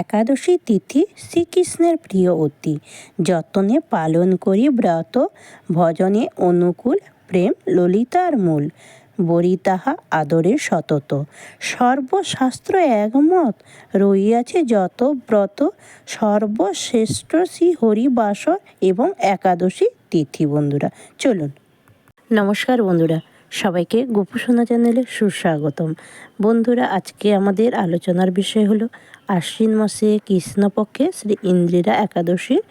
একাদশী তিথি শ্রীকৃষ্ণের প্রিয় অতি। যতনে পালন করি ব্রত, ভজনে অনুকূল প্রেম, ললিতার মূল। বরি তাহা আদরের সতত। সর্বশাস্ত্র একমত রইয়াছে যত ব্রত, সর্বশ্রেষ্ঠ শ্রী হরিবাসর এবং একাদশী তিথি বন্ধুরা। চলুন। নমস্কার বন্ধুরা সবাইকে গোপুসোনা চ্যানেলে সুস্বাগতম। বন্ধুরা, আজকে আমাদের আলোচনার বিষয় হলো, আশ্বিন মাসে কৃষ্ণপক্ষে শ্রী ইন্দ্রিরা একাদশীর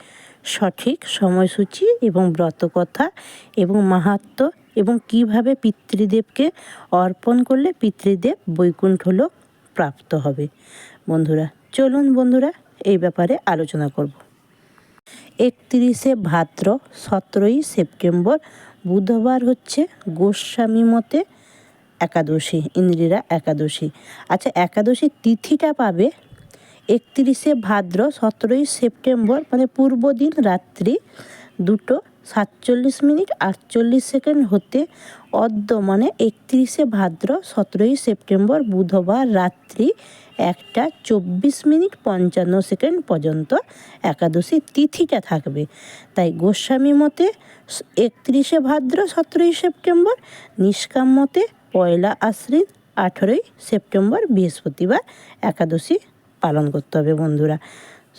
সঠিক সময়সূচি এবং ব্রতকথা এবং মাহাত্ম এবং কীভাবে পিতৃদেবকে অর্পণ করলে পিতৃদেব বৈকুণ্ঠ লোক প্রাপ্ত হবে। বন্ধুরা, চলুন বন্ধুরা, এই ব্যাপারে আলোচনা করব। একত্রিশে ভাদ্র সতেরোই সেপ্টেম্বর, বুধবার হচ্ছে গোস্বামী মতে একাদশী, ইন্দ্রিরা একাদশী। আচ্ছা একাদশী তিথিটা পাবে একত্রিশে ভাদ্র সতেরোই সেপ্টেম্বর মানে পূর্বদিন রাত্রি দুটো সাতচল্লিশ মিনিট আটচল্লিশ সেকেন্ড হতে অদ্য মানে একত্রিশে ভাদ্র সতেরোই সেপ্টেম্বর বুধবার রাত্রি একটা চব্বিশ মিনিট পঞ্চান্ন সেকেন্ড পর্যন্ত একাদশী তিথিটা থাকবে। তাই গোস্বামী মতে একত্রিশে ভাদ্র সতেরোই সেপ্টেম্বর, নিষ্কাম মতে পয়লা আশ্বিন আঠেরোই সেপ্টেম্বর বৃহস্পতিবার একাদশী পালন করতে হবে বন্ধুরা।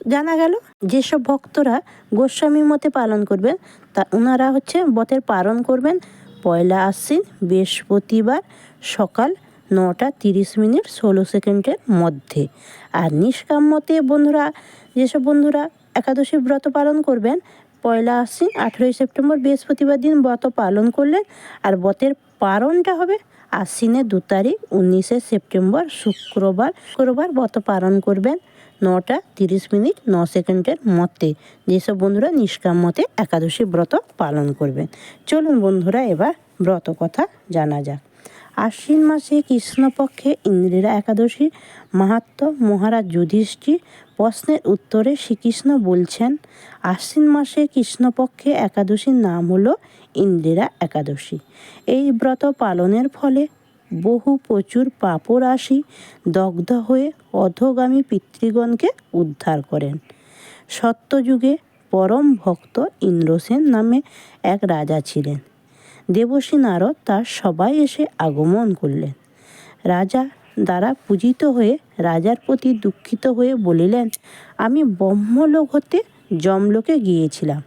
জানা গেল যেসব ভক্তরা গোস্বামী মতে পালন করবেন, তা ওনারা হচ্ছে বতের পালন করবেন। পয়লা আশ্বিন, বৃহস্পতিবার সকাল নটা তিরিশ মিনিট ষোলো সেকেন্ডের মধ্যে। আর নিষ্কাম মতে বন্ধুরা, যেসব বন্ধুরা একাদশী ব্রত পালন করবেন, পয়লা আশ্বিন আঠেরোই সেপ্টেম্বর বৃহস্পতিবার দিন ব্রত পালন করলেন। আর ব্রতের পালনটা হবে আশ্বিনের দু তারিখ, উনিশে সেপ্টেম্বর, শুক্রবার শুক্রবার ব্রত পালন করবেন। নটা তিরিশ মিনিট, ন সেকেন্ডের মধ্যে যেসব বন্ধুরা নিষ্কাম মতে একাদশী ব্রত পালন করবেন। চলুন বন্ধুরা এবার ব্রত কথা জানা যাক। আশ্বিন মাসে কৃষ্ণপক্ষে ইন্দ্রিরা একাদশী মাহাত্ম মহারাজ যুধিষ্ঠির প্রশ্নের উত্তরে শ্রীকৃষ্ণ বলছেন, আশ্বিন মাসে কৃষ্ণপক্ষে একাদশীর নাম হলো ইন্দ্রিরা একাদশী। এই ব্রত পালনের ফলে বহু প্রচুর পাপরাশি দগ্ধ হয়ে অধগামী পিতৃগণকে উদ্ধার করেন। সত্যযুগে পরম ভক্ত ইন্দ্রসেন নামে এক রাজা ছিলেন। দেবশ্রী নারদ তার সবাই এসে আগমন করলেন। রাজা দ্বারা পূজিত হয়ে রাজার প্রতি দুঃখিত হয়ে বলিলেন, আমি ব্রহ্মলোক হতে যমলোকে গিয়েছিলাম।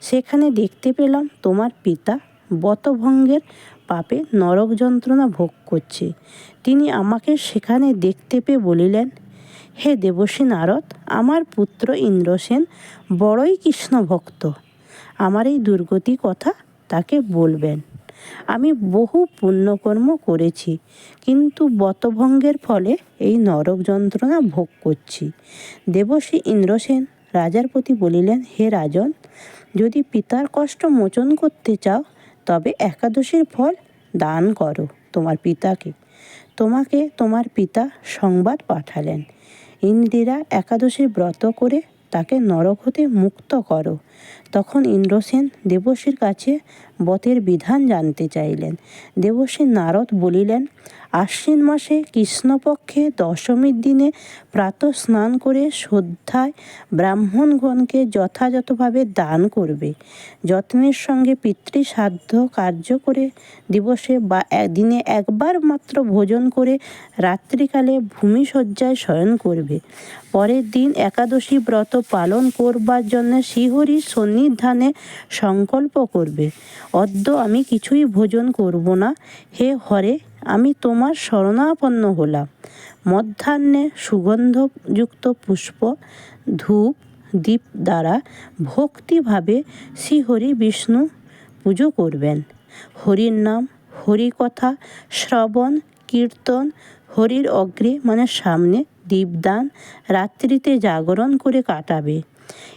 সেখানে দেখতে পেলাম তোমার পিতা বতভঙ্গের পাপে নরক যন্ত্রণা ভোগ করছে। তিনি আমাকে সেখানে দেখতে পেয়ে বলিলেন, হে দেবশ্রী নারদ, আমার পুত্র ইন্দ্রসেন বড়ই কৃষ্ণ ভক্ত। আমার এই দুর্গতি কথা তাকে বলবেন। আমি বহু পুণ্যকর্ম করেছি, কিন্তু বতভঙ্গের ফলে এই নরক যন্ত্রণা ভোগ করছি দেবশ্রী ইন্দ্রসেন রাজার প্রতি বলিলেন, হে রাজন, যদি পিতার কষ্ট মোচন করতে চাও তবে একাদশীর ফল দান করো তোমার পিতাকে। তোমাকে তোমার পিতা সংবাদ পাঠালেন। ইন্দিরা একাদশীর ব্রত করে তাকে নরক হতে মুক্ত করো। তখন ইন্দ্রসেন দেবসীর কাছে বতের বিধান জানতে চাইলেন। দেবশ্রী নারদ বলিলেন, আশ্বিন মাসে কৃষ্ণপক্ষে দশমীর দিনে প্রাত স্নান করে শ্রদ্ধায় ব্রাহ্মণগণকে যথাযথভাবে দান করবে। যত্নের সঙ্গে পিতৃসাধ্য কার্য করে দিবসে বা দিনে একবার মাত্র ভোজন করে রাত্রিকালে ভূমিশয্যায় শয়ন করবে। পরের দিন একাদশী ব্রত পালন করবার জন্য শ্রীহরির সন্নিধানে সংকল্প করবে। অদ্য আমি কিছুই ভোজন করব না। হে হরে, আমি তোমার শরণাপন্ন হলাম। মধ্যাহ্নে সুগন্ধযুক্ত পুষ্প, ধূপ দ্বীপ দ্বারা ভক্তিভাবে শ্রীহরি বিষ্ণু পুজো করবেন। হরির নাম, হরি কথা, শ্রবণ, কীর্তন, হরির অগ্রে মানে সামনে দীপদান, রাত্রিতে জাগরণ করে কাটাবে।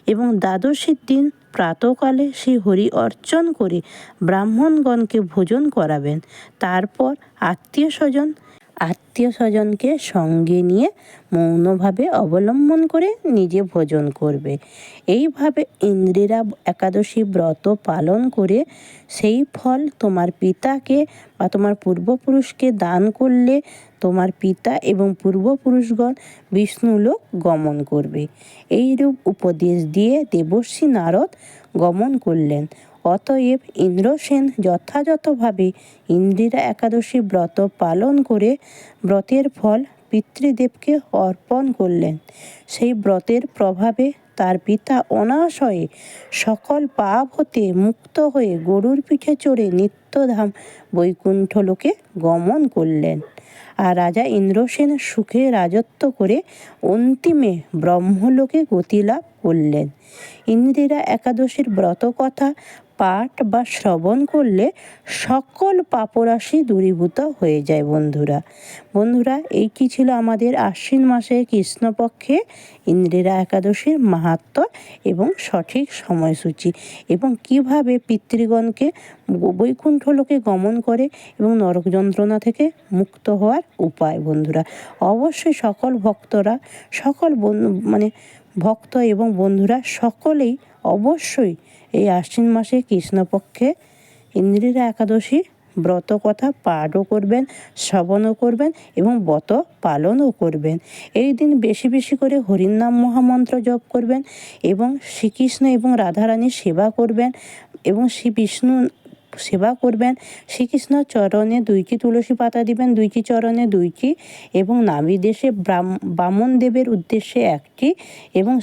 এবং দ্বাদশীর দিন প্রাতকালে সেই হরি অর্চন করে ব্রাহ্মণগণকে ভোজন করাবেন। তারপর আত্মীয় স্বজন আত্মীয় স্বজনকে সঙ্গে নিয়ে মৌনভাবে অবলম্বন করে নিজে ভোজন করবে। এইভাবে ইন্দ্রিরা একাদশী ব্রত পালন করে সেই ফল তোমার পিতাকে বা তোমার পূর্বপুরুষকে দান করলে তোমার পিতা এবং পূর্বপুরুষগণ বিষ্ণুলোক গমন করবে। এইরূপ উপদেশ দিয়ে দেবর্ষী নারদ গমন করলেন। অতএব ইন্দ্রসেন যথাযথভাবে ইন্দিরা একাদশী ব্রত পালন করে ব্রতের ফল পিতৃদেবকে অর্পণ করলেন। সেই ব্রতের প্রভাবে তার পিতা অনাশয়ে সকল পাপ হতে মুক্ত হয়ে গরুর পিঠে চড়ে নিত্যধাম বৈকুণ্ঠ লোকে গমন করলেন। আর রাজা ইন্দ্রসেন সুখে রাজত্ব করে অন্তিমে ব্রহ্মলোকে গতিলাভ করলেন। ইন্দিরা একাদশীর ব্রত কথা পাঠ বা শ্রবণ করলে সকল পাপরাশি দূরীভূত হয়ে যায় বন্ধুরা। বন্ধুরা, এই কি ছিল আমাদের আশ্বিন মাসে কৃষ্ণপক্ষে ইন্দিরা একাদশীর মাহাত্ম এবং সঠিক সময়সূচি এবং কীভাবে পিতৃগণকে বৈকুণ্ঠ লোকে গমন করে এবং নরক যন্ত্রণা থেকে মুক্ত হওয়ার উপায় বন্ধুরা। অবশ্যই সকল ভক্তরা, সকল মানে ভক্ত এবং বন্ধুরা সকলেই অবশ্যই এই আশ্বিন মাসে কৃষ্ণপক্ষে ইন্দ্রিরা একাদশী ব্রত কথা পাঠও করবেন, শ্রবণও করবেন এবং ব্রত পালনও করবেন। এই দিন বেশি বেশি করে হরিনাম মহামন্ত্র জপ করবেন এবং শ্রীকৃষ্ণ এবং রাধারানীর সেবা করবেন এবং শ্রী বিষ্ণু সেবা করবেন। শ্রীকৃষ্ণ চরণে দুইটি তুলসী পাতা দিবেন, দুইটি চরণে দুইটি এবং নাভিদেশে বামন দেবের উদ্দেশ্যে একটি এবং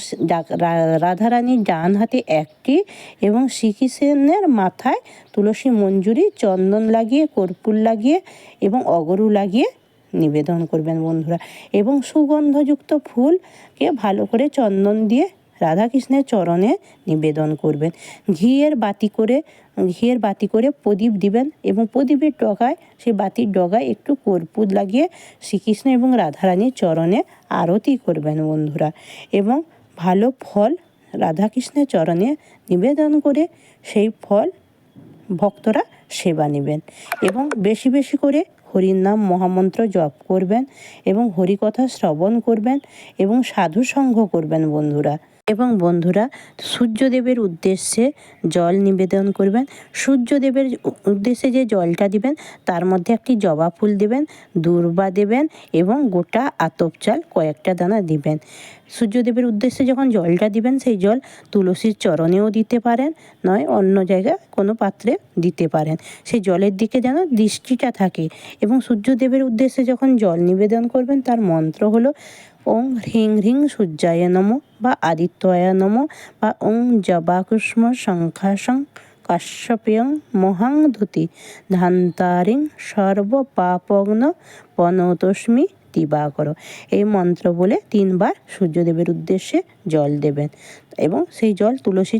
রাধারানীর ডান হাতে একটি এবং শ্রীকৃষ্ণের মাথায় তুলসী মঞ্জুরি, চন্দন লাগিয়ে, কর্পূর লাগিয়ে এবং অগরু লাগিয়ে নিবেদন করবেন বন্ধুরা। এবং সুগন্ধযুক্ত ফুলকে ভালো করে চন্দন দিয়ে রাধাকৃষ্ণের চরণে নিবেদন করবেন। ঘিয়ের বাতি করে, ঘিয়ের বাতি করে প্রদীপ দিবেন এবং প্রদীপের ডগায়, সেই বাতির ডগায় একটু কর্পূর লাগিয়ে শ্রীকৃষ্ণ এবং রাধারানীর চরণে আরতি করবেন বন্ধুরা। এবং ভালো ফল রাধাকৃষ্ণের চরণে নিবেদন করে সেই ফল ভক্তরা সেবা নেবেন এবং বেশি বেশি করে হরির নাম মহামন্ত্র জপ করবেন এবং হরিকথা শ্রবণ করবেন এবং সাধু সঙ্গ করবেন বন্ধুরা। এবং বন্ধুরা, সূর্যদেবের উদ্দেশ্যে জল নিবেদন করবেন। সূর্যদেবের উদ্দেশ্যে যে জলটা দিবেন, তার মধ্যে একটি জবা ফুল দেবেন, দূর্বা দেবেন এবং গোটা আতপ চাল কয়েকটা দানা দিবেন। সূর্যদেবের উদ্দেশ্যে যখন জলটা দিবেন, সেই জল তুলসীর চরণেও দিতে পারেন, নয় অন্য জায়গায় কোনো পাত্রে দিতে পারেন। সেই জলের দিকে যেন দৃষ্টিটা থাকে এবং সূর্যদেবের উদ্দেশ্যে যখন জল নিবেদন করবেন, তার মন্ত্র হলো ওং হ্রিং হ্রিং সূর্যায় নম বা আদিত্যয় নম বা ওং জবাকুষ্ম শঙ্খাসং কাশ্যপেয়ং মহাং ধুতি ধান্তারিং সর্বপাপগ্ন পনতস্মি দিবাকর। এই মন্ত্র বলে তিনবার সূর্যদেবের উদ্দেশ্যে জল দেবেন এবং সেই জল তুলসী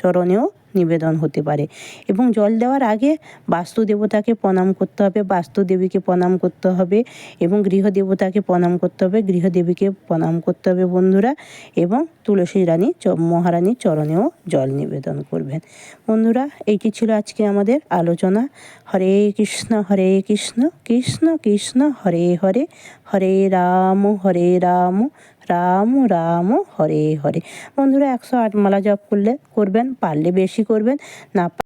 চরণেও নিবেদন হতে পারে। এবং জল দেওয়ার আগে বাস্তু দেবতাকে প্রণাম করতে হবে, বাস্তু দেবীকে প্রণাম করতে হবে এবং গৃহদেবতাকে প্রণাম করতে হবে গৃহদেবীকে প্রণাম করতে হবে বন্ধুরা এবং তুলসী রানী মহারানীর চরণেও জল নিবেদন করবেন। বন্ধুরা, এইটি ছিল আজকে আমাদের আলোচনা। হরে কৃষ্ণ হরে কৃষ্ণ কৃষ্ণ কৃষ্ণ, হরে হরে হরে রাম হরে রাম। রাম রাম, হরে হরে। বন্ধুরা, একশো আট মালা জপ করলে করবেন, পারলে বেশি করবেন। না